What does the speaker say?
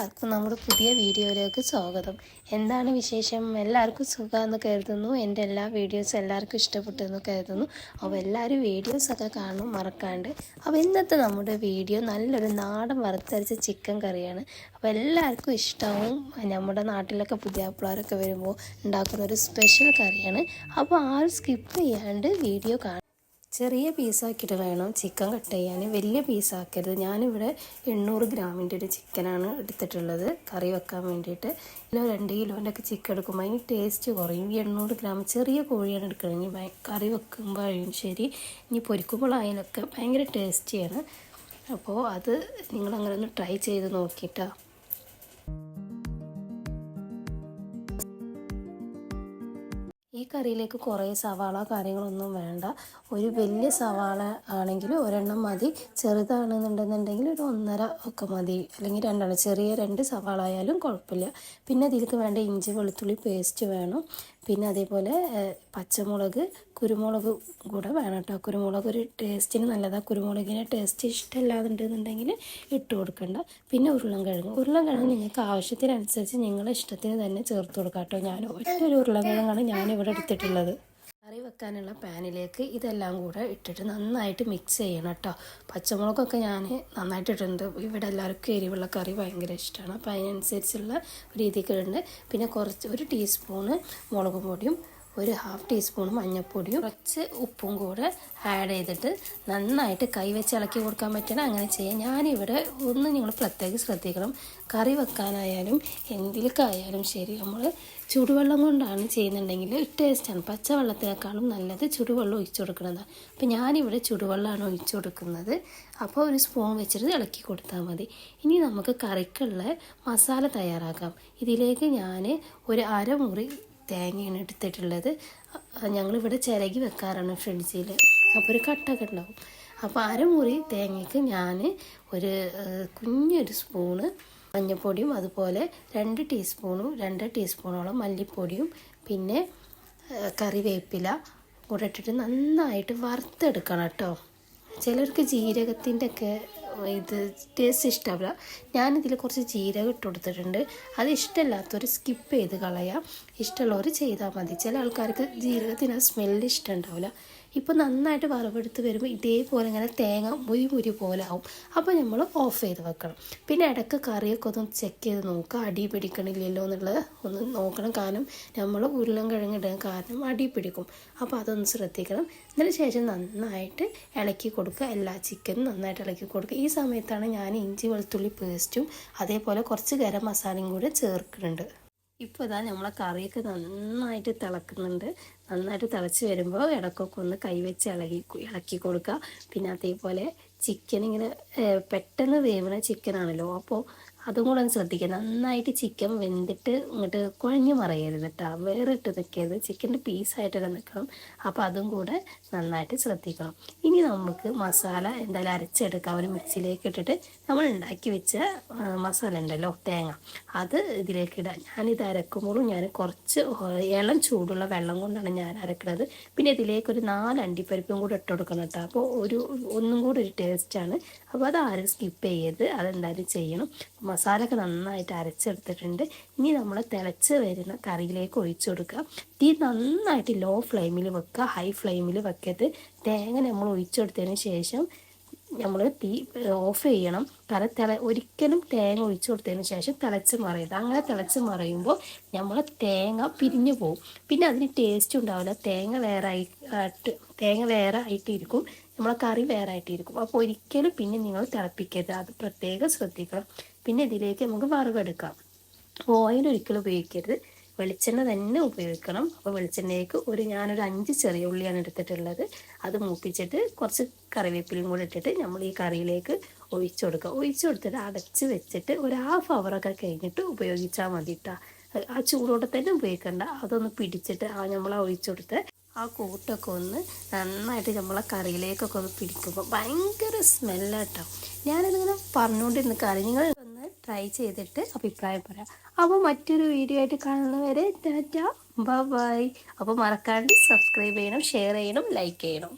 എല്ലാവർക്കും നമ്മുടെ പുതിയ വീഡിയോയിലേക്ക് സ്വാഗതം. എന്താണ് വിശേഷം? എല്ലാവർക്കും സുഖമെന്ന് കരുതുന്നു. എന്റെ എല്ലാ വീഡിയോസും എല്ലാവർക്കും ഇഷ്ടപ്പെട്ടു എന്ന് കരുതുന്നു. അപ്പോൾ എല്ലാവരും വീഡിയോസൊക്കെ കാണും മറക്കാണ്ട്. അപ്പോൾ ഇന്നത്തെ നമ്മുടെ വീഡിയോ നല്ലൊരു നാടൻ വറുത്തരച്ച ചിക്കൻ കറിയാണ്. അപ്പോൾ എല്ലാവർക്കും ഇഷ്ടവും നമ്മുടെ നാട്ടിലൊക്കെ പുതിയ പിള്ളേരൊക്കെ വരുമ്പോൾ ഉണ്ടാക്കുന്ന ഒരു സ്പെഷ്യൽ കറിയാണ്. അപ്പോൾ ആരും സ്കിപ്പ് ചെയ്യാണ്ട് വീഡിയോ കാണും ചെറിയ പീസാക്കിയിട്ട് വേണം ചിക്കൻ കട്ട് ചെയ്യാൻ. വലിയ പീസാക്കരുത് ഞാനിവിടെ എണ്ണൂറ് ഗ്രാമിന്റെ ഒരു ചിക്കനാണ് എടുത്തിട്ടുള്ളത്. കറി വെക്കാൻ വേണ്ടിയിട്ട്. കിലോ രണ്ട് കിലോന്റെ ഒക്കെ ചിക്കൻ എടുക്കുമ്പോൾ അതിന് ടേസ്റ്റ് കുറയും. ഈ എണ്ണൂറ് ഗ്രാം ചെറിയ കോഴിയാണ് എടുക്കുന്നത് കറി വെക്കുമ്പോഴും ശരി. ഇനി പൊരിക്കുമ്പോഴായാലൊക്കെ ഭയങ്കര ടേസ്റ്റിയാണ് അപ്പോൾ അത് നിങ്ങളങ്ങനെ ഒന്ന് ട്രൈ ചെയ്ത് നോക്കിയിട്ടാ കറിയിലേക്ക് കുറേ സവാള കാര്യങ്ങളൊന്നും വേണ്ട. ഒരു വലിയ സവാള ആണെങ്കിൽ ഒരെണ്ണം മതി. ചെറുതാണെന്നുണ്ടെന്നുണ്ടെങ്കിൽ ഒരു ഒന്നര ഒക്കെ മതി. അല്ലെങ്കിൽ രണ്ടെണ്ണം. ചെറിയ രണ്ട് സവാള ആയാലും കുഴപ്പമില്ല. പിന്നെ അതിലേക്ക് വേണ്ട ഇഞ്ചി വെളുത്തുള്ളി പേസ്റ്റ് വേണം. പിന്നെ അതേപോലെ പച്ചമുളക് കുരുമുളക് കൂടെ വേണം കേട്ടോ കുരുമുളക് ഒരു ടേസ്റ്റിന് നല്ലതാണ് കുരുമുളകിന് ടേസ്റ്റ് ഇഷ്ടമല്ലാതുണ്ടെന്നുണ്ടെങ്കിൽ ഇട്ട് കൊടുക്കണ്ട. പിന്നെ ഉരുളൻകിഴങ്ങ്. ഉരുളൻകിഴങ്ങ് നിങ്ങൾക്ക് ആവശ്യത്തിനനുസരിച്ച് നിങ്ങളുടെ ഇഷ്ടത്തിന് തന്നെ ചേർത്ത് കൊടുക്കാം കേട്ടോ ഞാൻ ഒറ്റ ഒരു ഉരുളൻകിഴങ്ങാണ് ഞാനിവിടെ എടുത്തിട്ടുള്ളത്. കറി വെക്കാനുള്ള പാനിലേക്ക് ഇതെല്ലാം കൂടെ ഇട്ടിട്ട് നന്നായിട്ട് മിക്സ് ചെയ്യണം കേട്ടോ പച്ചമുളകൊക്കെ ഞാൻ നന്നായിട്ട് ഇട്ടിട്ടുണ്ട്. ഇവിടെ എല്ലാവർക്കും എരിവുള്ള കറി ഭയങ്കര ഇഷ്ടമാണ്. അപ്പോൾ അതിനനുസരിച്ചുള്ള രീതിക്കുണ്ട് പിന്നെ കുറച്ച് ഒരു ടീസ്പൂണ് മുളക് പൊടിയും ഒരു ഹാഫ് ടീസ്പൂൺ മഞ്ഞൾപ്പൊടിയും കുറച്ച് ഉപ്പും കൂടെ ആഡ് ചെയ്തിട്ട് നന്നായിട്ട് കൈ വെച്ച് ഇളക്കി കൊടുക്കാൻ പറ്റണം. അങ്ങനെ ചെയ്യാം. ഞാനിവിടെ ഒന്ന് നിങ്ങൾ പ്രത്യേകം ശ്രദ്ധിക്കണം. കറി വെക്കാനായാലും എന്തിലേക്കായാലും ശരി നമ്മൾ ചുടുവെള്ളം കൊണ്ടാണ് ചെയ്യുന്നുണ്ടെങ്കിൽ ടേസ്റ്റാണ് പച്ചവെള്ളത്തിനേക്കാളും നല്ലത് ചുടുവെള്ളം ഒഴിച്ചു കൊടുക്കുന്നതാണ് അപ്പോൾ ഞാനിവിടെ ചുടുവെള്ളമാണ് ഒഴിച്ചു കൊടുക്കുന്നത്. അപ്പോൾ ഒരു സ്പൂൺ വെച്ചിട്ട് ഇളക്കി കൊടുത്താൽ മതി. ഇനി നമുക്ക് കറിക്കുള്ള മസാല തയ്യാറാക്കാം. ഇതിലേക്ക് ഞാൻ ഒരു അരമുറി തേങ്ങയാണ് എടുത്തിട്ടുള്ളത്. ഞങ്ങളിവിടെ ചിരകി വെക്കാറാണ് ഫ്രിഡ്ജിൽ അപ്പോൾ ഒരു കട്ടൊക്കെ ഉണ്ടാവും. അപ്പോൾ അരമുറി തേങ്ങയ്ക്ക് ഞാൻ ഒരു കുഞ്ഞൊരു സ്പൂണ് മഞ്ഞൾപ്പൊടിയും അതുപോലെ രണ്ട് ടീസ്പൂണും രണ്ട് ടീസ്പൂണോളം മല്ലിപ്പൊടിയും പിന്നെ കറിവേപ്പില കൂടെ ഇട്ടിട്ട് നന്നായിട്ട് വറുത്തെടുക്കണം കേട്ടോ. ചിലർക്ക് ജീരകത്തിന്റെ ഒക്കെ ഇത് ടേസ്റ്റ് ഇഷ്ടമാവില്ല ഞാനിതിൽ കുറച്ച് ജീരകം ഇട്ട് കൊടുത്തിട്ടുണ്ട്. അത് ഇഷ്ടമില്ലാത്തവർ സ്കിപ്പ് ചെയ്ത് കളയാം. ഇഷ്ടമുള്ളവർ ചെയ്താൽ മതി. ചില ആൾക്കാർക്ക് ജീരകത്തിന് ആ സ്മെല്ല് ഇഷ്ടമുണ്ടാവില്ല. ഇപ്പോൾ നന്നായിട്ട് വറവെടുത്ത് വരുമ്പോൾ ഇതേപോലെ ഇങ്ങനെ തേങ്ങ മുരി മുരി പോലെ ആവും. അപ്പോൾ നമ്മൾ ഓഫ് ചെയ്ത് വെക്കണം. പിന്നെ ഇടയ്ക്ക് കറിയൊക്കെ ഒന്ന് ചെക്ക് ചെയ്ത് നോക്കുക അടി പിടിക്കണില്ലല്ലോ എന്നുള്ളത് ഒന്ന് നോക്കണം. കാരണം നമ്മൾ ഉരുളൻ കിഴങ്ങിടാൻ കാരണം അടി പിടിക്കും. അപ്പോൾ അതൊന്ന് ശ്രദ്ധിക്കണം. ഇതിന് ശേഷം നന്നായിട്ട് ഇളക്കി കൊടുക്കുക. എല്ലാ ചിക്കനും നന്നായിട്ട് ഇളക്കി കൊടുക്കുക. ഈ സമയത്താണ് ഞാൻ ഇഞ്ചി വെളുത്തുള്ളി പേസ്റ്റും അതേപോലെ കുറച്ച് ഗരം മസാലയും കൂടെ ചേർക്കുന്നുണ്ട്. ഇപ്പോൾ ഇതാ നമ്മളെ കറിയൊക്കെ നന്നായിട്ട് തിളക്കുന്നുണ്ട്. നന്നായിട്ട് തിളച്ച് വരുമ്പോൾ ഇടക്കൊക്കെ ഒന്ന് കൈവച്ച് ഇളകി ഇളക്കി കൊടുക്കുക. പിന്നെ അതേപോലെ ചിക്കൻ ഇങ്ങനെ പെട്ടെന്ന് വേവുന്ന ചിക്കനാണല്ലോ അപ്പോൾ അതും കൂടെ ഒന്ന് ശ്രദ്ധിക്കുക നന്നായിട്ട് ചിക്കൻ വെന്തിട്ട് ഇങ്ങോട്ട് കുഴഞ്ഞു മറയരുത് കേട്ടോ വേറിട്ട് നിൽക്കരുത് ചിക്കന്റെ പീസായിട്ടൊക്കെ നിൽക്കണം അപ്പോൾ അതും കൂടെ നന്നായിട്ട് ശ്രദ്ധിക്കണം. ഇനി നമുക്ക് മസാല എന്തായാലും അരച്ചെടുക്കാം. ഒരു മിക്സിയിലേക്ക് ഇട്ടിട്ട് നമ്മൾ ഉണ്ടാക്കി വെച്ച മസാല ഉണ്ടല്ലോ തേങ്ങ. അത് ഇതിലേക്ക് ഇടാം. ഞാനിത് അരക്കുമ്പോഴും ഞാൻ കുറച്ച് ഇളം ചൂടുള്ള വെള്ളം കൊണ്ടാണ് ഞാൻ അരക്കുന്നത് പിന്നെ ഇതിലേക്ക് ഒരു നാല് അണ്ടിപ്പരിപ്പും കൂടെ ഇട്ട് കൊടുക്കണം കേട്ടോ അപ്പോൾ ഒരു ഒന്നും കൂടെ ഒരു ടേസ്റ്റാണ് അപ്പോൾ അത് ആരും സ്കിപ്പ് ചെയ്യരുത്. അതെന്തായാലും ചെയ്യണം. മസാലയൊക്കെ നന്നായിട്ട് അരച്ചെടുത്തിട്ടുണ്ട്. ഇനി നമ്മൾ തിളച്ച് വരുന്ന കറിയിലേക്ക് ഒഴിച്ചു കൊടുക്കുക. തീ നന്നായിട്ട് ലോ ഫ്ലെയിമിൽ വെക്കുക ഹൈ ഫ്ലെയിമിൽ വെക്കരുത്. തേങ്ങ നമ്മൾ ഒഴിച്ചു കൊടുത്തതിന് ശേഷം നമ്മൾ തീ ഓഫ് ചെയ്യണം. തല തിള ഒരിക്കലും തേങ്ങ ഒഴിച്ചു കൊടുത്തതിന് ശേഷം തിളച്ച് മറയരുത് അങ്ങനെ തിളച്ച് മറയുമ്പോൾ നമ്മൾ തേങ്ങ പിരിഞ്ഞു പോകും പിന്നെ അതിന് ടേസ്റ്റ് ഉണ്ടാവില്ല. തേങ്ങ വേറെ ആയിട്ട് തേങ്ങ വേറെ ആയിട്ടിരിക്കും നമ്മളെ കറി വേറെ ആയിട്ടിരിക്കും അപ്പോൾ ഒരിക്കലും പിന്നെ നിങ്ങൾ തിളപ്പിക്കരുത്. അത് പ്രത്യേകം ശ്രദ്ധിക്കണം. പിന്നെ ഇതിലേക്ക് നമുക്ക് വറവെടുക്കാം. ഓയിൽ ഒരിക്കലും ഉപയോഗിക്കരുത്. വെളിച്ചെണ്ണ തന്നെ ഉപയോഗിക്കണം. അപ്പോൾ വെളിച്ചെണ്ണയ്ക്ക് ഒരു ഞാനൊരു അഞ്ച് ചെറിയ ഉള്ളിയാണ് എടുത്തിട്ടുള്ളത്. അത് മൂപ്പിച്ചിട്ട് കുറച്ച് കറിവേപ്പിലും കൂടെ ഇട്ടിട്ട് നമ്മൾ ഈ കറിയിലേക്ക് ഒഴിച്ചു കൊടുക്കുക. ഒഴിച്ചു കൊടുത്തിട്ട് അടച്ച് വെച്ചിട്ട് ഒരു ഹാഫ് അവറൊക്കെ കഴിഞ്ഞിട്ട് ഉപയോഗിച്ചാൽ മതി കേട്ടോ ആ ചൂടോടെ തന്നെ ഉപയോഗിക്കണ്ട. അതൊന്ന് പിടിച്ചിട്ട് ആ നമ്മൾ ഒഴിച്ചു കൊടുത്ത് ആ കൂട്ടൊക്കെ ഒന്ന് നന്നായിട്ട് നമ്മളെ കറിയിലേക്കൊക്കെ ഒന്ന് പിടിക്കുമ്പോൾ ഭയങ്കര സ്മെല്ലാട്ടോ ഞാനിതിങ്ങനെ പറഞ്ഞുകൊണ്ടിരുന്ന കറി നിങ്ങൾ ട്രൈ ചെയ്തിട്ട് അഭിപ്രായം പറയാം. അപ്പോൾ മറ്റൊരു വീഡിയോ ആയിട്ട് കാണുന്നവരെ ടാറ്റ. ബൈ അപ്പോൾ മറക്കാണ്ട് സബ്സ്ക്രൈബ് ചെയ്യണം ഷെയർ ചെയ്യണം ലൈക്ക് ചെയ്യണം.